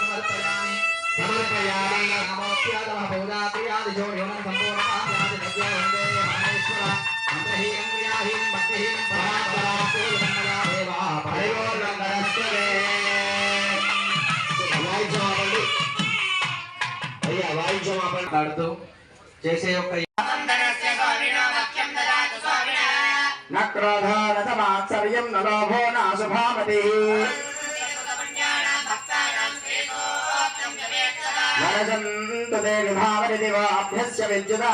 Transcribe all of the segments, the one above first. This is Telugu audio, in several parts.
సమర్పయామి సమర్పయామి నమోత్యాదమ భౌదాత్రియాది జోర్యమం సంపూర్ణాభ్యాది భగ్యో వందే మహేశ్వర అంతహీనం క్రియాహీనం భక్తిహీనం పరాపరాస్తు మంగళా దేవా పరయో వరసంతు మేఘావరి దివాభ్యస్య విద్యుత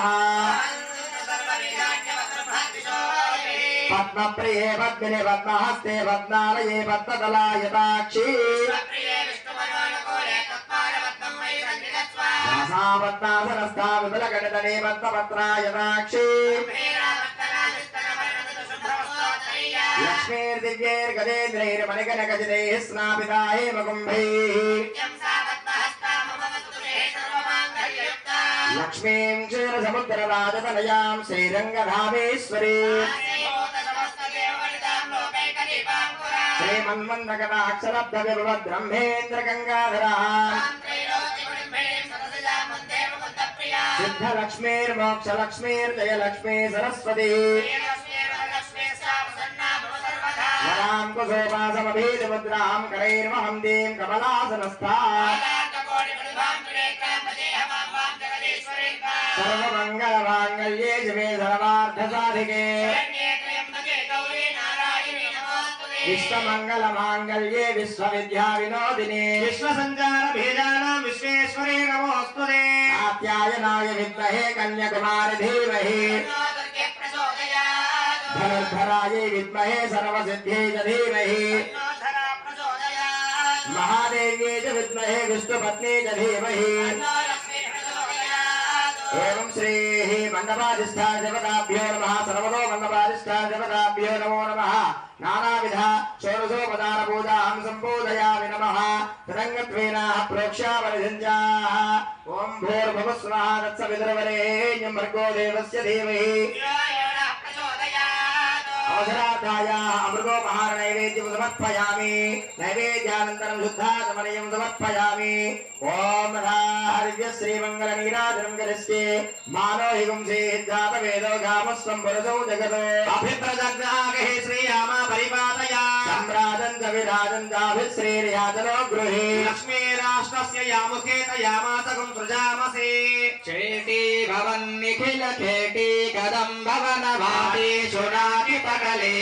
పద్మిని పద్మహస్తే పద్మాలయే పద్మకళాయతాక్షి పద్మాసనస్థా విపులగణితనే పద్మపత్రాయతాక్షి सा पद्मासनस्था विपुलगणितने पद्मपत्रायताक्षी लक्ष्मीर्दिव्यैर्गजेन्द्रैर्मणिकनकजितैः स्नापिता हेमकुम्भैः लक्ष्मीं क्षीरसमुद्रराजतनयां श्रीरङ्गधामेश्वरी श्रीमन्मन्दकटाक्षरब्धविभवद्ब्रह्मेन्द्रगङ्गाधरः सिद्धलक्ष्मीर्मोक्षलक्ष्मीर्जयलक्ष्मी सरस्वती वरां कुसोपासमभीतमुद्रां करैर्महं दीं कमलासनस्था सर्वमङ्गलमाङ्गल्ये शिवे सर्वार्थसाधिके विश्वमङ्गलमाङ्गल्ये विश्वविद्याविनोदिने विश्वसञ्चारभेदानां विश्वेश्वरे नमोऽस्तुते कात्यायनाय विद्महे कन्याकुमारधीमहि धनुर्धरायै विद्महे सर्वसिद्ध्यै च धीमहि महादेव्यै च विद्महे विष्णुपत्नी च धीमहि ఏం శ్రీ మండపాధిష్ఠా దేవతాభ్యో నమ సర్వతో మండపాధిష్ఠా దేవతాభ్యో నమో నమ. నానావిధ షోడశోపదార పూజాహం సంబోధయామి నమ. తరంగత్వేన ప్రోక్ష్యామనిధింజా ఓం భూర్భువస్వః తత్సవిదుర్వరేణ్యం భర్గో ధీమహి. అవసరార్థాయా అమృతోపహార నైవేద్యం సమర్పయామి నైవేద్యానంతరం శుద్ధాత్మనయం సమర్పయామి. ఓం హరిజ శ్రీమంగళ నీరాజనం గరిష్యే. మానోహిగుంసే సిద్ధాత వేదో గామస్వం పురదో జగదో. అభిప్రదగ్నాగే శ్రీరామ పరిపాద सविधानन्दाभिश्रेर्यादनो गृहे लक्ष्मीराष्ट्रस्य यामुखे तयामातकं सृजामसे चेटी भवन्निखिल चेटी कदं भवन भातेषु नाभिपटले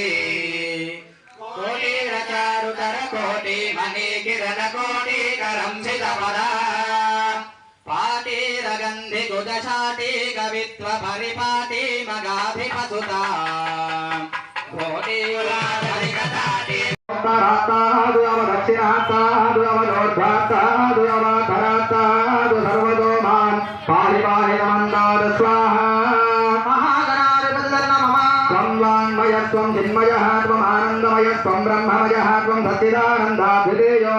कोटिरचारुतर कोटि मणिकिरण कोटिकरं सितपदा पाटीरगन्धि गुदशाटी कवित्व परिपाटी मगाभिपसुता कोटियुरा ధరాతాదు దక్షిణాతాదు అవనోర్ధాతాదు అవధరాతాదు సర్వదో మాన్ పాలి పాలి నమంతాద స్వాహ సంవాన్మయత్వం చిన్మయ త్వం ఆనందమయ త్వం బ్రహ్మమయ త్వం సచిదానందాభిదేయో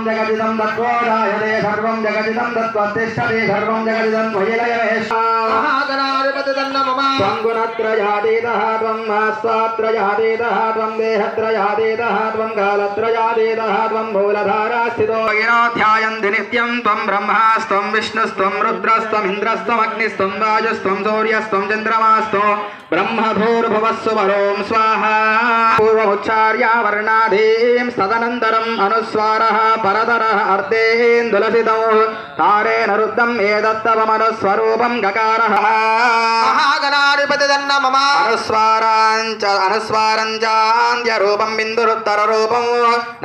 सर्वं जगदिदं तत्त्वोदायते सर्वं जगदिदं तत्त्वतिष्ठते सर्वं जगदिदं त्वयिलयमेषा त्वं गुणत्रयातीतः त्वं मास्वात्रयातीतः त्वं देहत्रयातीतः त्वं कालत्रयातीतः त्वं मूलधारास्थितो ध्यायन्ति नित्यं त्वं ब्रह्मास्त्वं विष्णुस्त्वं रुद्रस्त्वमिन्द्रस्त्वमग्निस्त्वं वायुस्त्वं सूर्यस्त्वं चन्द्रमास्त्वं ब्रह्मभूर्भुवस्सु वरों स्वाहा पूर्वमुच्चार्यावर्णाधीं तदनन्तरम् अनुस्वारः వరదరః అర్ధేందులసితౌ తారేణ రుద్ధం ఏదత్తవమనుస్వరూపం గకారः మహాగణాధిపతిదన్న మమ అనుస్వారాంచ అనుస్వారంచాంత్యరూపం బిందురుత్తరరూపం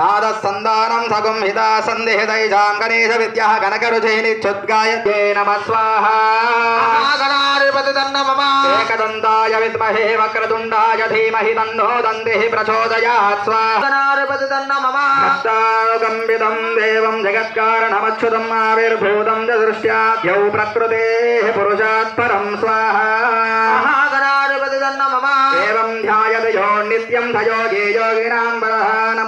నాదస్సందానం సగుం హితా సందేహితైజాం గణేశ విద్యः కనకరుజైనిచ్చుద్గాయతే నమ స్వాహ మహాగణాధిపతిదన్న మమ ఏకదంతాయ విద్మహే వక్రదుండాయ ధీమహి తన్నో దంది ప్రచోదయా స్వాహ గణాధిపతిదన్న మమ కంబిదం జగత్కారణం దేవం జగత్కారణమచ్యుతం ఆవిర్భూతం దృష్ట్యాద్యౌ ప్రకృతే పురుషాత్ పరం స్వాహాగణాధిపతి ఏం ధ్యాయతి యో నిత్యం ధయోగే యోగినాం బలహానం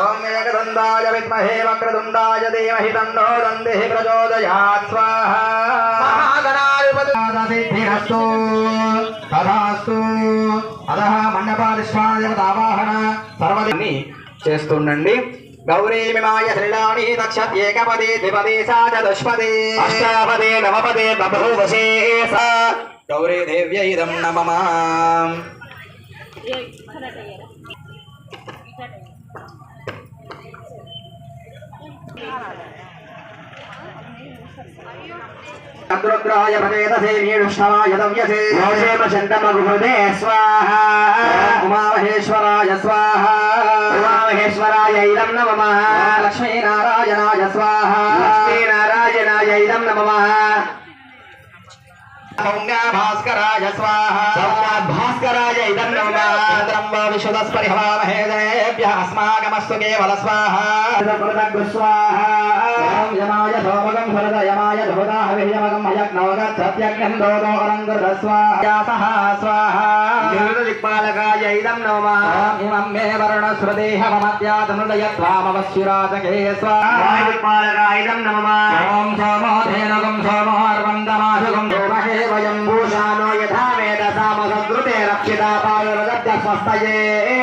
ఓం విద్మహే వక్రదుండాయ ధీమహి తన్నో దంది ప్రచోదయాత్ చేస్తుండండి. గౌరీమిమాయ శ్రీరాణి తక్షత్యేకపదే ద్విపదే సా చతుష్పదే. అష్టాపదే నవపదే బభూవశే సా. గౌరీ నమమా చంద్రోగ్రాయ భవేదసే నీడుష్ణవాయ దవ్యసే యోషేమ చండమగుహృదే స్వాహా ఉమామహేశ్వరాయ స్వాహా ఉమామహేశ్వరాయ ఇదం నమః లక్ష్మీనారాయణాయ స్వాహా లక్ష్మీనారాయణాయ ఇదం నమః భాస్కరాయ స్వాహా. భాస్కరాయ ఇదం నమః. చంద్రం వా విశుదస్పరిహవామహే దేభ్య అస్మాకమస్తు కేవల స్వాహా. యమాయ సోమగం భరత యమాయ ధోదాహ విహయమగం హయజ్ఞవగ సత్యజ్ఞం దోదో అలంకృత స్వాహా స్వాహా దిక్పాలకాయ ఇదం నమః. ఇమం మే వర్ణశ్రుదేహ మమత్యాతనుదయత్వామవశ్యురాజకే స్వాహా. దిక్పాలకాయ ఇదం నమః. ఓం సోమో ధేనుగం సోమోర్వందమాశుగం hasta.